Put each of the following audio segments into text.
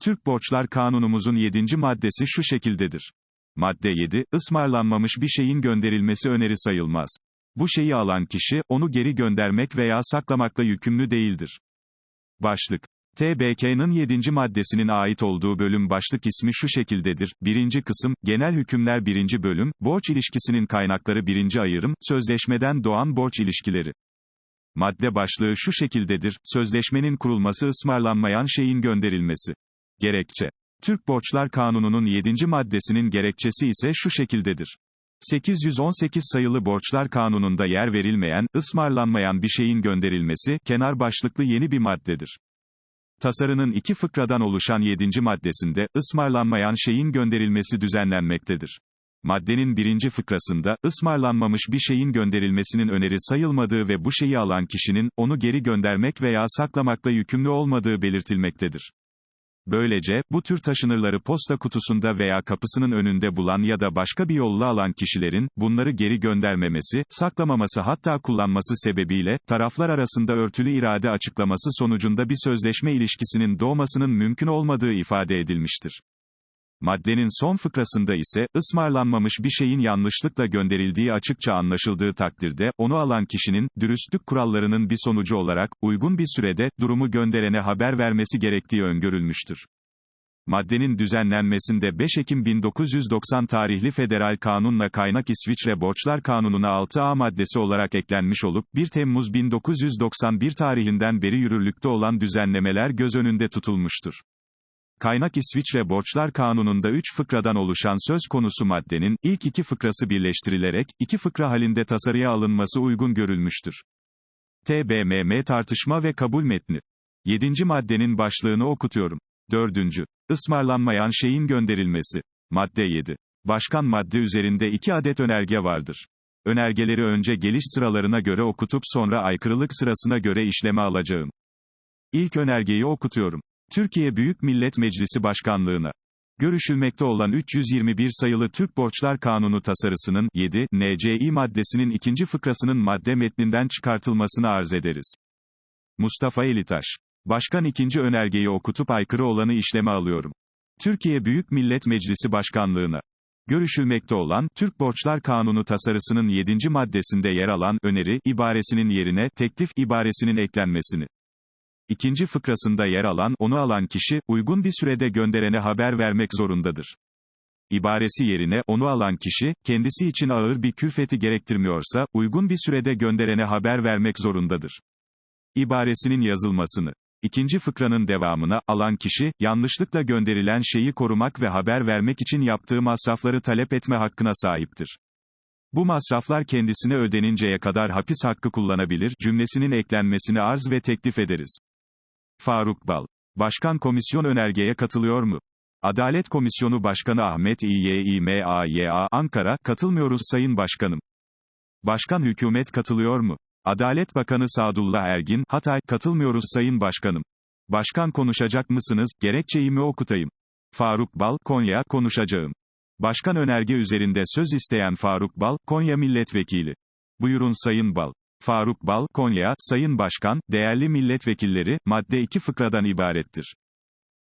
Türk Borçlar Kanunumuzun 7. maddesi şu şekildedir. Madde 7, ısmarlanmamış bir şeyin gönderilmesi öneri sayılmaz. Bu şeyi alan kişi, onu geri göndermek veya saklamakla yükümlü değildir. Başlık. TBK'nın 7. maddesinin ait olduğu bölüm başlık ismi şu şekildedir. 1. kısım, genel hükümler 1. bölüm, borç ilişkisinin kaynakları 1. ayırım, sözleşmeden doğan borç ilişkileri. Madde başlığı şu şekildedir, sözleşmenin kurulması ısmarlanmayan şeyin gönderilmesi. Gerekçe. Türk Borçlar Kanunu'nun 7. maddesinin gerekçesi ise şu şekildedir. 818 sayılı Borçlar Kanunu'nda yer verilmeyen, ısmarlanmayan bir şeyin gönderilmesi, kenar başlıklı yeni bir maddedir. Tasarının iki fıkradan oluşan 7. maddesinde, ısmarlanmayan şeyin gönderilmesi düzenlenmektedir. Maddenin birinci fıkrasında, ısmarlanmamış bir şeyin gönderilmesinin öneri sayılmadığı ve bu şeyi alan kişinin, onu geri göndermek veya saklamakla yükümlü olmadığı belirtilmektedir. Böylece, bu tür taşınırları posta kutusunda veya kapısının önünde bulan ya da başka bir yolla alan kişilerin, bunları geri göndermemesi, saklamaması hatta kullanması sebebiyle, taraflar arasında örtülü irade açıklaması sonucunda bir sözleşme ilişkisinin doğmasının mümkün olmadığı ifade edilmiştir. Maddenin son fıkrasında ise, ısmarlanmamış bir şeyin yanlışlıkla gönderildiği açıkça anlaşıldığı takdirde, onu alan kişinin, dürüstlük kurallarının bir sonucu olarak, uygun bir sürede, durumu gönderene haber vermesi gerektiği öngörülmüştür. Maddenin düzenlenmesinde 5 Ekim 1990 tarihli federal kanunla kaynak İsviçre Borçlar Kanunu'na 6A maddesi olarak eklenmiş olup, 1 Temmuz 1991 tarihinden beri yürürlükte olan düzenlemeler göz önünde tutulmuştur. Kaynak İsviçre Borçlar Kanunu'nda 3 fıkradan oluşan söz konusu maddenin, ilk iki fıkrası birleştirilerek, iki fıkra halinde tasarıya alınması uygun görülmüştür. TBMM tartışma ve kabul metni. 7. maddenin başlığını okutuyorum. 4. Ismarlanmayan şeyin gönderilmesi. Madde 7. Başkan madde üzerinde iki adet önerge vardır. Önergeleri önce geliş sıralarına göre okutup sonra aykırılık sırasına göre işleme alacağım. İlk önergeyi okutuyorum. Türkiye Büyük Millet Meclisi Başkanlığına görüşülmekte olan 321 sayılı Türk Borçlar Kanunu tasarısının 7 NCİ maddesinin ikinci fıkrasının madde metninden çıkartılmasını arz ederiz. Mustafa Elitaş. Başkan ikinci önergeyi okutup aykırı olanı işleme alıyorum. Türkiye Büyük Millet Meclisi Başkanlığına görüşülmekte olan, Türk Borçlar Kanunu tasarısının 7. maddesinde yer alan, öneri, ibaresinin yerine, teklif, ibaresinin eklenmesini ikinci fıkrasında yer alan, onu alan kişi, uygun bir sürede gönderene haber vermek zorundadır. İbaresi yerine, onu alan kişi, kendisi için ağır bir külfeti gerektirmiyorsa, uygun bir sürede gönderene haber vermek zorundadır. İbaresinin yazılmasını. İkinci fıkranın devamına, alan kişi, yanlışlıkla gönderilen şeyi korumak ve haber vermek için yaptığı masrafları talep etme hakkına sahiptir. Bu masraflar kendisine ödeninceye kadar hapis hakkı kullanabilir, cümlesinin eklenmesini arz ve teklif ederiz. Faruk Bal. Başkan komisyon önergeye katılıyor mu? Adalet Komisyonu Başkanı Ahmet İYİMAYA Ankara, katılmıyoruz Sayın Başkanım. Başkan hükümet katılıyor mu? Adalet Bakanı Sadullah Ergin, Hatay, katılmıyoruz Sayın Başkanım. Başkan konuşacak mısınız, gerekçeyi mi okutayım? Faruk Bal, Konya, konuşacağım. Başkan önerge üzerinde söz isteyen Faruk Bal, Konya Milletvekili. Buyurun Sayın Bal. Faruk Bal, Konya, Sayın Başkan, değerli milletvekilleri, madde 2 fıkradan ibarettir.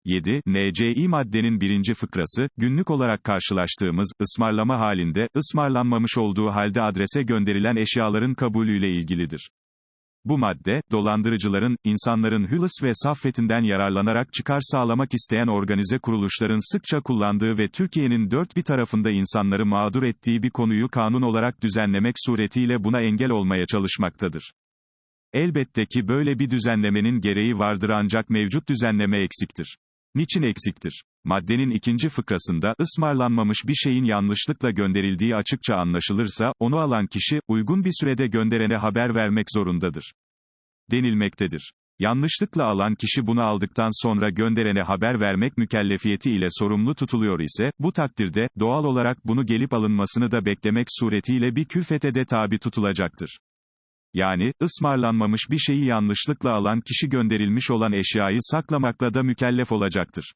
7. NCİ maddenin birinci fıkrası, günlük olarak karşılaştığımız, ısmarlama halinde, ısmarlanmamış olduğu halde adrese gönderilen eşyaların kabulüyle ilgilidir. Bu madde, dolandırıcıların, insanların hıls ve saffetinden yararlanarak çıkar sağlamak isteyen organize kuruluşların sıkça kullandığı ve Türkiye'nin dört bir tarafında insanları mağdur ettiği bir konuyu kanun olarak düzenlemek suretiyle buna engel olmaya çalışmaktadır. Elbette ki böyle bir düzenlemenin gereği vardır ancak mevcut düzenleme eksiktir. Niçin eksiktir? Maddenin ikinci fıkrasında, ısmarlanmamış bir şeyin yanlışlıkla gönderildiği açıkça anlaşılırsa, onu alan kişi, uygun bir sürede gönderene haber vermek zorundadır. Denilmektedir. Yanlışlıkla alan kişi bunu aldıktan sonra gönderene haber vermek mükellefiyeti ile sorumlu tutuluyor ise, bu takdirde, doğal olarak bunu gelip alınmasını da beklemek suretiyle bir külfete de tabi tutulacaktır. Yani, ısmarlanmamış bir şeyi yanlışlıkla alan kişi gönderilmiş olan eşyayı saklamakla da mükellef olacaktır.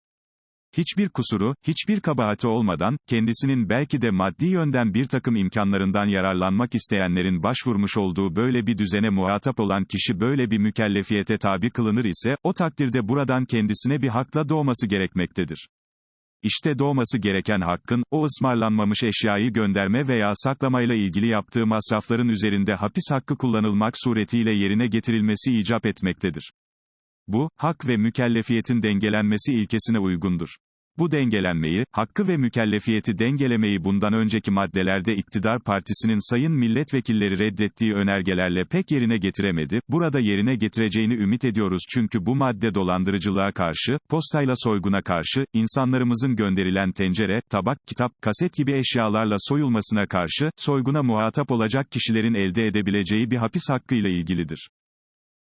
Hiçbir kusuru, hiçbir kabahati olmadan, kendisinin belki de maddi yönden bir takım imkanlarından yararlanmak isteyenlerin başvurmuş olduğu böyle bir düzene muhatap olan kişi böyle bir mükellefiyete tabi kılınır ise, o takdirde buradan kendisine bir hakla doğması gerekmektedir. İşte doğması gereken hakkın, o ısmarlanmamış eşyayı gönderme veya saklamayla ilgili yaptığı masrafların üzerinde hapis hakkı kullanılmak suretiyle yerine getirilmesi icap etmektedir. Bu, hak ve mükellefiyetin dengelenmesi ilkesine uygundur. Bu dengelenmeyi, hakkı ve mükellefiyeti dengelemeyi bundan önceki maddelerde iktidar partisinin sayın milletvekilleri reddettiği önergelerle pek yerine getiremedi, burada yerine getireceğini ümit ediyoruz çünkü bu madde dolandırıcılığa karşı, postayla soyguna karşı, insanlarımızın gönderilen tencere, tabak, kitap, kaset gibi eşyalarla soyulmasına karşı, soyguna muhatap olacak kişilerin elde edebileceği bir hapis hakkıyla ilgilidir.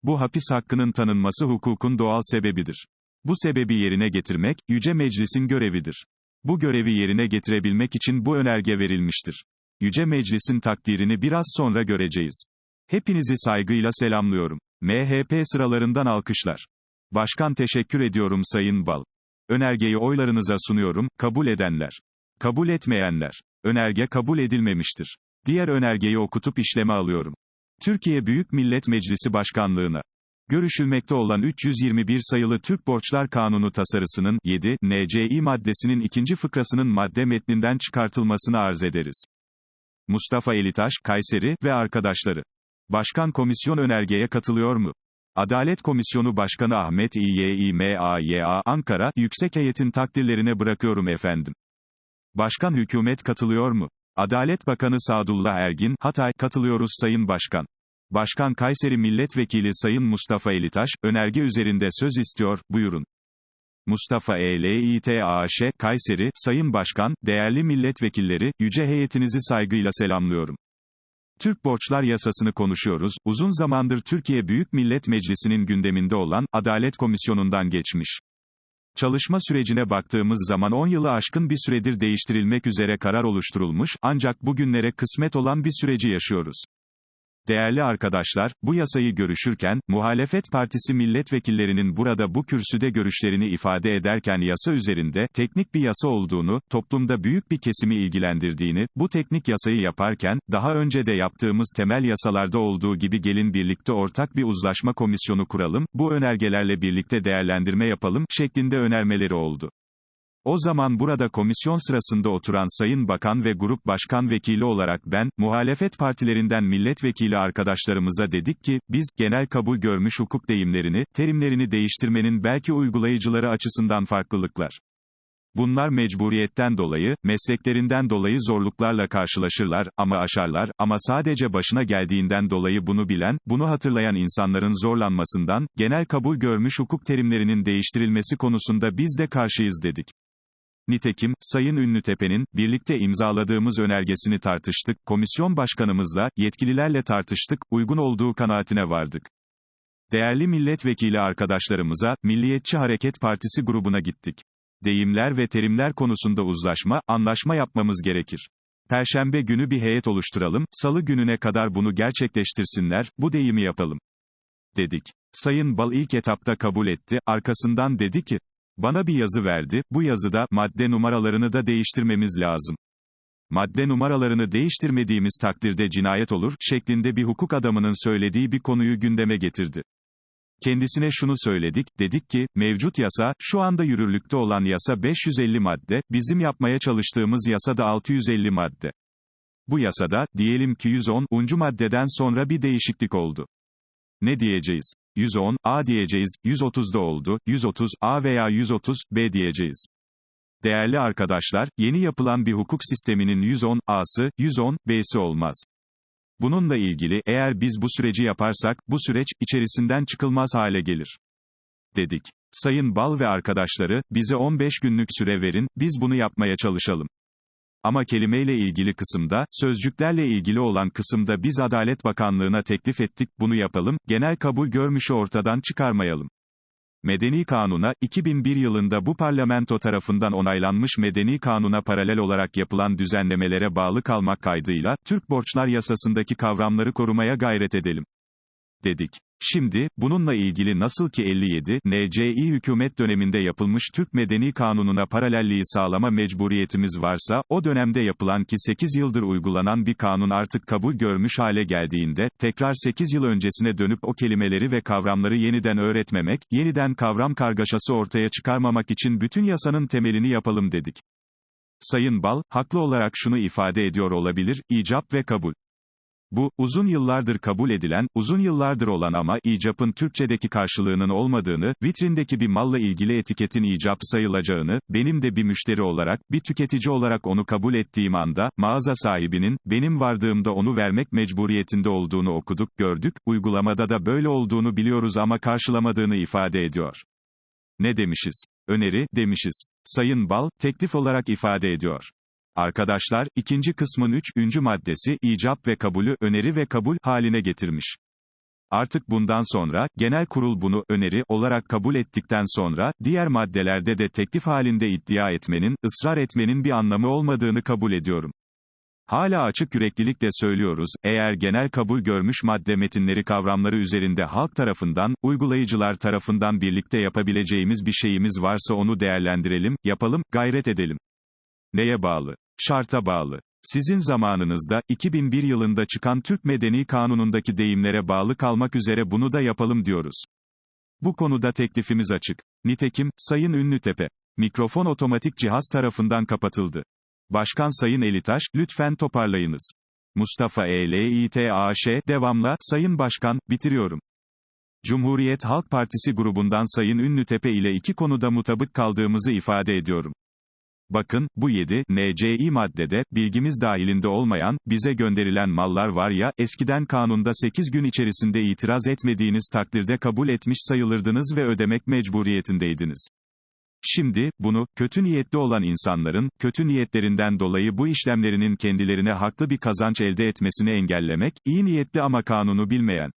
Bu hapis hakkının tanınması hukukun doğal sebebidir. Bu sebebi yerine getirmek, Yüce Meclis'in görevidir. Bu görevi yerine getirebilmek için bu önerge verilmiştir. Yüce Meclis'in takdirini biraz sonra göreceğiz. Hepinizi saygıyla selamlıyorum. MHP sıralarından alkışlar. Başkan teşekkür ediyorum Sayın Bal. Önergeyi oylarınıza sunuyorum, kabul edenler. Kabul etmeyenler. Önerge kabul edilmemiştir. Diğer önergeyi okutup işleme alıyorum. Türkiye Büyük Millet Meclisi Başkanlığına görüşülmekte olan 321 sayılı Türk Borçlar Kanunu tasarısının 7 NCİ maddesinin ikinci fıkrasının madde metninden çıkartılmasını arz ederiz. Mustafa Elitaş, Kayseri ve arkadaşları. Başkan komisyon önergeye katılıyor mu? Adalet Komisyonu Başkanı Ahmet İYİMAYA Ankara, Yüksek Heyetin takdirlerine bırakıyorum efendim. Başkan hükümet katılıyor mu? Adalet Bakanı Sadullah Ergin, Hatay, katılıyoruz Sayın Başkan. Başkan Kayseri Milletvekili Sayın Mustafa Elitaş, önerge üzerinde söz istiyor, buyurun. Mustafa ELİTAŞ, Kayseri, Sayın Başkan, değerli milletvekilleri, yüce heyetinizi saygıyla selamlıyorum. Türk Borçlar Yasasını konuşuyoruz, uzun zamandır Türkiye Büyük Millet Meclisi'nin gündeminde olan, Adalet Komisyonu'ndan geçmiş. Çalışma sürecine baktığımız zaman 10 yılı aşkın bir süredir değiştirilmek üzere karar oluşturulmuş, ancak bugünlere kısmet olan bir süreci yaşıyoruz. Değerli arkadaşlar, bu yasayı görüşürken, muhalefet partisi milletvekillerinin burada bu kürsüde görüşlerini ifade ederken yasa üzerinde, teknik bir yasa olduğunu, toplumda büyük bir kesimi ilgilendirdiğini, bu teknik yasayı yaparken, daha önce de yaptığımız temel yasalarda olduğu gibi gelin birlikte ortak bir uzlaşma komisyonu kuralım, bu önergelerle birlikte değerlendirme yapalım, şeklinde önermeleri oldu. O zaman burada komisyon sırasında oturan Sayın Bakan ve Grup Başkan Vekili olarak ben, muhalefet partilerinden milletvekili arkadaşlarımıza dedik ki, biz, genel kabul görmüş hukuk deyimlerini, terimlerini değiştirmenin belki uygulayıcıları açısından farklılıklar. Bunlar mecburiyetten dolayı, mesleklerinden dolayı zorluklarla karşılaşırlar, ama aşarlar, ama sadece başına geldiğinden dolayı bunu bilen, bunu hatırlayan insanların zorlanmasından, genel kabul görmüş hukuk terimlerinin değiştirilmesi konusunda biz de karşıyız dedik. Nitekim, Sayın Ünlütepe'nin, birlikte imzaladığımız önergesini tartıştık, komisyon başkanımızla, yetkililerle tartıştık, uygun olduğu kanaatine vardık. Değerli milletvekili arkadaşlarımıza, Milliyetçi Hareket Partisi grubuna gittik. Deyimler ve terimler konusunda uzlaşma, anlaşma yapmamız gerekir. Perşembe günü bir heyet oluşturalım, salı gününe kadar bunu gerçekleştirsinler, bu deyimi yapalım. Dedik. Sayın Bal ilk etapta kabul etti, arkasından dedi ki, bana bir yazı verdi, bu yazıda, madde numaralarını da değiştirmemiz lazım. Madde numaralarını değiştirmediğimiz takdirde cinayet olur, şeklinde bir hukuk adamının söylediği bir konuyu gündeme getirdi. Kendisine şunu söyledik, dedik ki, mevcut yasa, şu anda yürürlükte olan yasa 550 madde, bizim yapmaya çalıştığımız yasa da 650 madde. Bu yasada, diyelim ki 110. maddeden sonra bir değişiklik oldu. Ne diyeceğiz? 110, A diyeceğiz, 130'da oldu, 130, A veya 130, B diyeceğiz. Değerli arkadaşlar, yeni yapılan bir hukuk sisteminin 110, A'sı, 110, B'si olmaz. Bununla ilgili, eğer biz bu süreci yaparsak, bu süreç, içerisinden çıkılmaz hale gelir. Dedik. Sayın Bal ve arkadaşları, bize 15 günlük süre verin, biz bunu yapmaya çalışalım. Ama kelimeyle ilgili kısımda, sözcüklerle ilgili olan kısımda biz Adalet Bakanlığı'na teklif ettik, bunu yapalım, genel kabul görmüşü ortadan çıkarmayalım. Medeni Kanuna, 2001 yılında bu parlamento tarafından onaylanmış Medeni Kanuna paralel olarak yapılan düzenlemelere bağlı kalmak kaydıyla, Türk Borçlar Yasasındaki kavramları korumaya gayret edelim. Dedik. Şimdi, bununla ilgili nasıl ki 57, NCİ hükümet döneminde yapılmış Türk Medeni Kanunu'na paralelliği sağlama mecburiyetimiz varsa, o dönemde yapılan ki 8 yıldır uygulanan bir kanun artık kabul görmüş hale geldiğinde, tekrar 8 yıl öncesine dönüp o kelimeleri ve kavramları yeniden öğretmemek, yeniden kavram kargaşası ortaya çıkarmamak için bütün yasanın temelini yapalım dedik. Sayın Bal, haklı olarak şunu ifade ediyor olabilir, icap ve kabul. Bu, uzun yıllardır kabul edilen, uzun yıllardır olan ama icapın Türkçedeki karşılığının olmadığını, vitrindeki bir malla ilgili etiketin icap sayılacağını, benim de bir müşteri olarak, bir tüketici olarak onu kabul ettiğim anda, mağaza sahibinin, benim vardığımda onu vermek mecburiyetinde olduğunu okuduk, gördük, uygulamada da böyle olduğunu biliyoruz ama karşılamadığını ifade ediyor. Ne demişiz? Öneri, demişiz. Sayın Bal, teklif olarak ifade ediyor. Arkadaşlar, ikinci kısmın üçüncü maddesi, icap ve kabulü, öneri ve kabul, haline getirmiş. Artık bundan sonra, genel kurul bunu, öneri, olarak kabul ettikten sonra, diğer maddelerde de teklif halinde iddia etmenin, ısrar etmenin bir anlamı olmadığını kabul ediyorum. Hala açık yüreklilikle söylüyoruz, eğer genel kabul görmüş madde metinleri kavramları üzerinde halk tarafından, uygulayıcılar tarafından birlikte yapabileceğimiz bir şeyimiz varsa onu değerlendirelim, yapalım, gayret edelim. Neye bağlı? Şarta bağlı. Sizin zamanınızda, 2001 yılında çıkan Türk Medeni Kanunu'ndaki deyimlere bağlı kalmak üzere bunu da yapalım diyoruz. Bu konuda teklifimiz açık. Nitekim, Sayın Ünlütepe, mikrofon otomatik cihaz tarafından kapatıldı. Başkan Sayın Elitaş, lütfen toparlayınız. Mustafa ELİTAŞ, devamla, Sayın Başkan, bitiriyorum. Cumhuriyet Halk Partisi grubundan Sayın Ünlütepe ile iki konuda mutabık kaldığımızı ifade ediyorum. Bakın, bu 7, NCİ maddede, bilgimiz dahilinde olmayan, bize gönderilen mallar var ya, eskiden kanunda 8 gün içerisinde itiraz etmediğiniz takdirde kabul etmiş sayılırdınız ve ödemek mecburiyetindeydiniz. Şimdi, bunu, kötü niyetli olan insanların, kötü niyetlerinden dolayı bu işlemlerinin kendilerine haklı bir kazanç elde etmesini engellemek, iyi niyetli ama kanunu bilmeyen.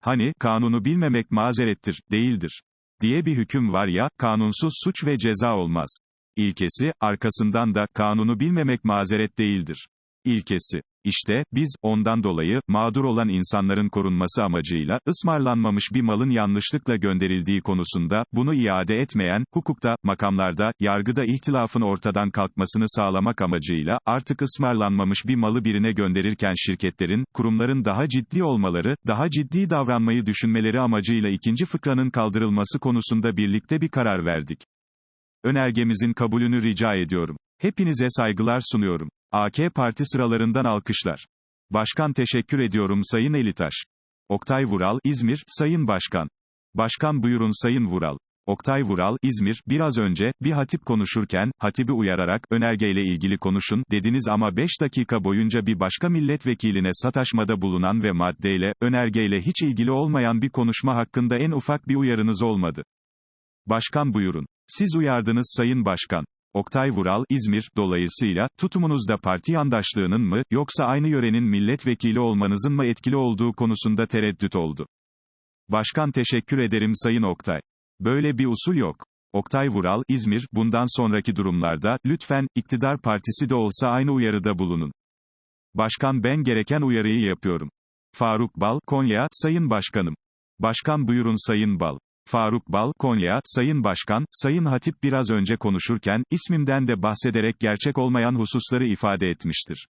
Hani, kanunu bilmemek mazerettir, değildir. Diye bir hüküm var ya, kanunsuz suç ve ceza olmaz. İlkesi, arkasından da, kanunu bilmemek mazeret değildir. İlkesi. İşte, biz, ondan dolayı, mağdur olan insanların korunması amacıyla, ısmarlanmamış bir malın yanlışlıkla gönderildiği konusunda, bunu iade etmeyen, hukukta, makamlarda, yargıda ihtilafın ortadan kalkmasını sağlamak amacıyla, artık ısmarlanmamış bir malı birine gönderirken şirketlerin, kurumların daha ciddi olmaları, daha ciddi davranmayı düşünmeleri amacıyla ikinci fıkranın kaldırılması konusunda birlikte bir karar verdik. Önergemizin kabulünü rica ediyorum. Hepinize saygılar sunuyorum. AK Parti sıralarından alkışlar. Başkan teşekkür ediyorum Sayın Elitaş. Oktay Vural, İzmir, Sayın Başkan. Başkan buyurun Sayın Vural. Oktay Vural, İzmir, biraz önce, bir hatip konuşurken, hatibi uyararak, önergeyle ilgili konuşun, dediniz ama 5 dakika boyunca bir başka milletvekiline sataşmada bulunan ve maddeyle, önergeyle hiç ilgili olmayan bir konuşma hakkında en ufak bir uyarınız olmadı. Başkan buyurun. Siz uyardınız Sayın Başkan. Oktay Vural, İzmir, dolayısıyla, tutumunuzda parti yandaşlığının mı, yoksa aynı yörenin milletvekili olmanızın mı etkili olduğu konusunda tereddüt oldu. Başkan teşekkür ederim Sayın Oktay. Böyle bir usul yok. Oktay Vural, İzmir, bundan sonraki durumlarda, lütfen, iktidar partisi de olsa aynı uyarıda bulunun. Başkan ben gereken uyarıyı yapıyorum. Faruk Bal, Konya, Sayın Başkanım. Başkan buyurun Sayın Bal. Faruk Bal, Konya, Sayın Başkan, Sayın Hatip biraz önce konuşurken, ismimden de bahsederek gerçek olmayan hususları ifade etmiştir.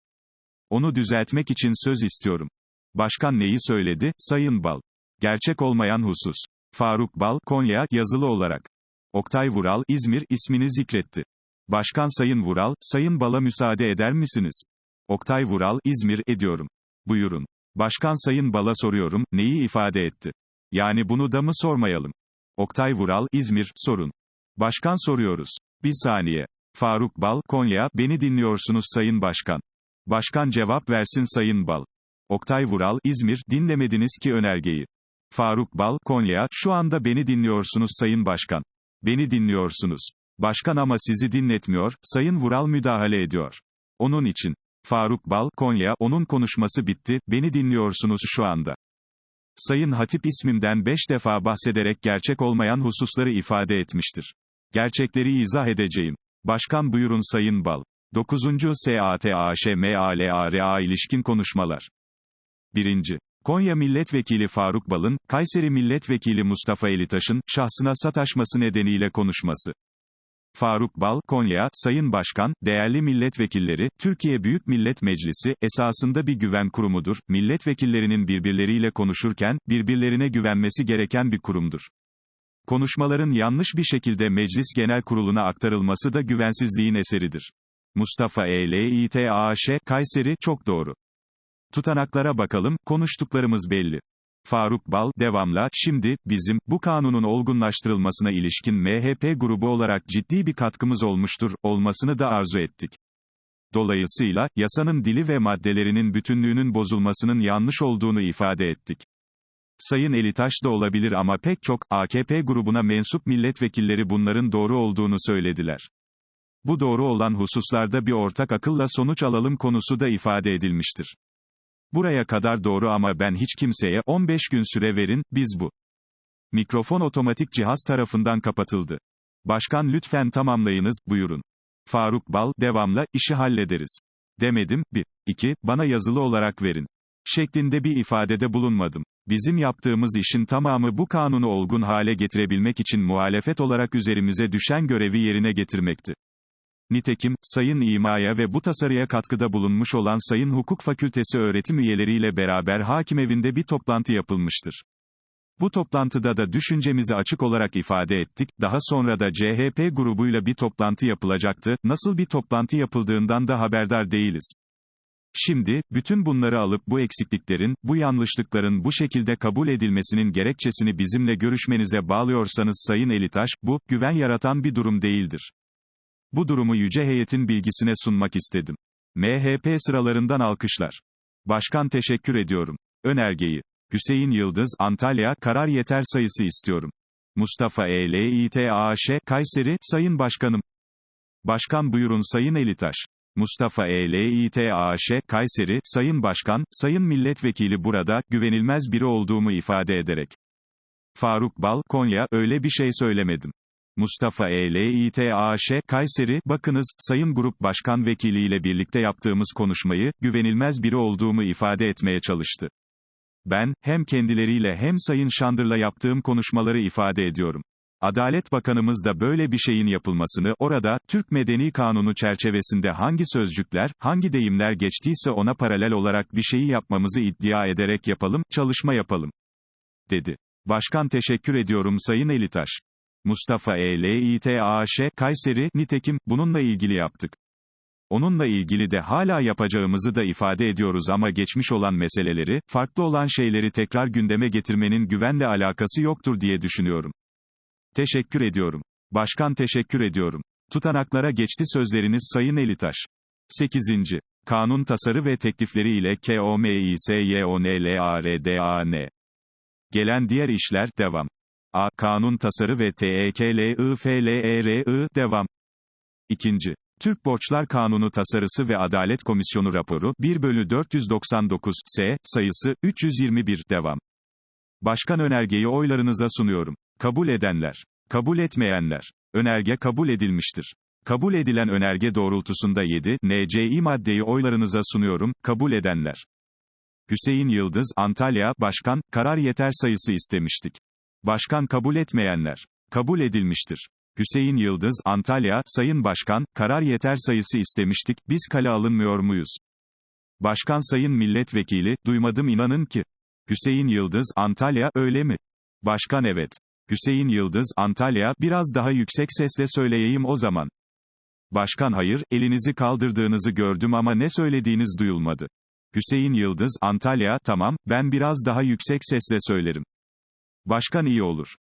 Onu düzeltmek için söz istiyorum. Başkan neyi söyledi, Sayın Bal? Gerçek olmayan husus. Faruk Bal, Konya, yazılı olarak. Oktay Vural, İzmir, ismini zikretti. Başkan Sayın Vural, Sayın Bal'a müsaade eder misiniz? Oktay Vural, İzmir, ediyorum. Buyurun. Başkan Sayın Bal'a soruyorum, neyi ifade etti? Yani bunu da mı sormayalım? Oktay Vural, İzmir, sorun. Başkan soruyoruz. Bir saniye. Faruk Bal, Konya, beni dinliyorsunuz Sayın Başkan. Başkan cevap versin Sayın Bal. Oktay Vural, İzmir, dinlemediniz ki önergeyi. Faruk Bal, Konya, şu anda beni dinliyorsunuz Sayın Başkan. Beni dinliyorsunuz. Başkan ama sizi dinletmiyor, Sayın Vural müdahale ediyor. Onun için. Faruk Bal, Konya, onun konuşması bitti, beni dinliyorsunuz şu anda. Sayın Hatip ismimden beş defa bahsederek gerçek olmayan hususları ifade etmiştir. Gerçekleri izah edeceğim. Başkan buyurun Sayın Bal. 9. SATAŞMALARA ilişkin konuşmalar. 1. Konya Milletvekili Faruk Bal'ın, Kayseri Milletvekili Mustafa Elitaş'ın, şahsına sataşması nedeniyle konuşması. Faruk Bal, Konya, Sayın Başkan, değerli milletvekilleri, Türkiye Büyük Millet Meclisi, esasında bir güven kurumudur, milletvekillerinin birbirleriyle konuşurken, birbirlerine güvenmesi gereken bir kurumdur. Konuşmaların yanlış bir şekilde Meclis Genel Kurulu'na aktarılması da güvensizliğin eseridir. Mustafa E.L.İ.T.A.Ş. Kayseri, çok doğru. Tutanaklara bakalım, konuştuklarımız belli. Faruk Bal, devamla, şimdi, bizim, bu kanunun olgunlaştırılmasına ilişkin MHP grubu olarak ciddi bir katkımız olmuştur, olmasını da arzu ettik. Dolayısıyla, yasanın dili ve maddelerinin bütünlüğünün bozulmasının yanlış olduğunu ifade ettik. Sayın Elitaş da olabilir ama pek çok, AKP grubuna mensup milletvekilleri bunların doğru olduğunu söylediler. Bu doğru olan hususlarda bir ortak akılla sonuç alalım konusu da ifade edilmiştir. Buraya kadar doğru ama ben hiç kimseye 15 gün süre verin, biz bu. Mikrofon otomatik cihaz tarafından kapatıldı. Başkan lütfen tamamlayınız, buyurun. Faruk Bal, devamla, işi hallederiz. Demedim, bir, iki, bana yazılı olarak verin. Şeklinde bir ifadede bulunmadım. Bizim yaptığımız işin tamamı bu kanunu olgun hale getirebilmek için muhalefet olarak üzerimize düşen görevi yerine getirmekti. Nitekim, Sayın İma'ya ve bu tasarıya katkıda bulunmuş olan Sayın Hukuk Fakültesi öğretim üyeleriyle beraber hakim evinde bir toplantı yapılmıştır. Bu toplantıda da düşüncemizi açık olarak ifade ettik, daha sonra da CHP grubuyla bir toplantı yapılacaktı, nasıl bir toplantı yapıldığından da haberdar değiliz. Şimdi, bütün bunları alıp bu eksikliklerin, bu yanlışlıkların bu şekilde kabul edilmesinin gerekçesini bizimle görüşmenize bağlıyorsanız Sayın Elitaş, bu, güven yaratan bir durum değildir. Bu durumu yüce heyetin bilgisine sunmak istedim. MHP sıralarından alkışlar. Başkan teşekkür ediyorum. Önergeyi. Hüseyin Yıldız, Antalya, karar yeter sayısı istiyorum. Mustafa E.L.İ.T.A.Ş. Kayseri, Sayın Başkanım. Başkan buyurun Sayın Elitaş. Mustafa E.L.İ.T.A.Ş. Kayseri, Sayın Başkan, Sayın Milletvekili burada, güvenilmez biri olduğumu ifade ederek. Faruk Bal, Konya, öyle bir şey söylemedim. Mustafa E.L.İ.T.A.Ş. Kayseri, bakınız, Sayın Grup Başkan Vekili ile birlikte yaptığımız konuşmayı, güvenilmez biri olduğumu ifade etmeye çalıştı. Ben, hem kendileriyle hem Sayın Şandır'la yaptığım konuşmaları ifade ediyorum. Adalet Bakanımız da böyle bir şeyin yapılmasını, orada, Türk Medeni Kanunu çerçevesinde hangi sözcükler, hangi deyimler geçtiyse ona paralel olarak bir şeyi yapmamızı iddia ederek yapalım, çalışma yapalım. Dedi. Başkan teşekkür ediyorum Sayın Elitaş. Mustafa E.L.İ.T.A.Ş. Kayseri, nitekim, bununla ilgili yaptık. Onunla ilgili de hala yapacağımızı da ifade ediyoruz ama geçmiş olan meseleleri, farklı olan şeyleri tekrar gündeme getirmenin güvenle alakası yoktur diye düşünüyorum. Teşekkür ediyorum. Başkan teşekkür ediyorum. Tutanaklara geçti sözleriniz Sayın Elitaş. 8. Kanun tasarı ve teklifleri ile KOMİSYONLARDAN. Gelen diğer işler, devam. A. Kanun tasarı ve TEKLIFLERI, devam. 2. Türk Borçlar Kanunu tasarısı ve Adalet Komisyonu raporu, 1 bölü 499, S, sayısı, 321, devam. Başkan önergeyi oylarınıza sunuyorum. Kabul edenler. Kabul etmeyenler. Önerge kabul edilmiştir. Kabul edilen önerge doğrultusunda 7, NCİ maddeyi oylarınıza sunuyorum, kabul edenler. Hüseyin Yıldız, Antalya, Başkan, karar yeter sayısı istemiştik. Başkan kabul etmeyenler. Kabul edilmiştir. Hüseyin Yıldız, Antalya, Sayın Başkan, karar yeter sayısı istemiştik, biz kale alınmıyor muyuz? Başkan Sayın Milletvekili, duymadım inanın ki. Hüseyin Yıldız, Antalya, öyle mi? Başkan evet. Hüseyin Yıldız, Antalya, biraz daha yüksek sesle söyleyeyim o zaman. Başkan hayır, elinizi kaldırdığınızı gördüm ama ne söylediğiniz duyulmadı. Hüseyin Yıldız, Antalya, tamam, ben biraz daha yüksek sesle söylerim. Başkan iyi olur.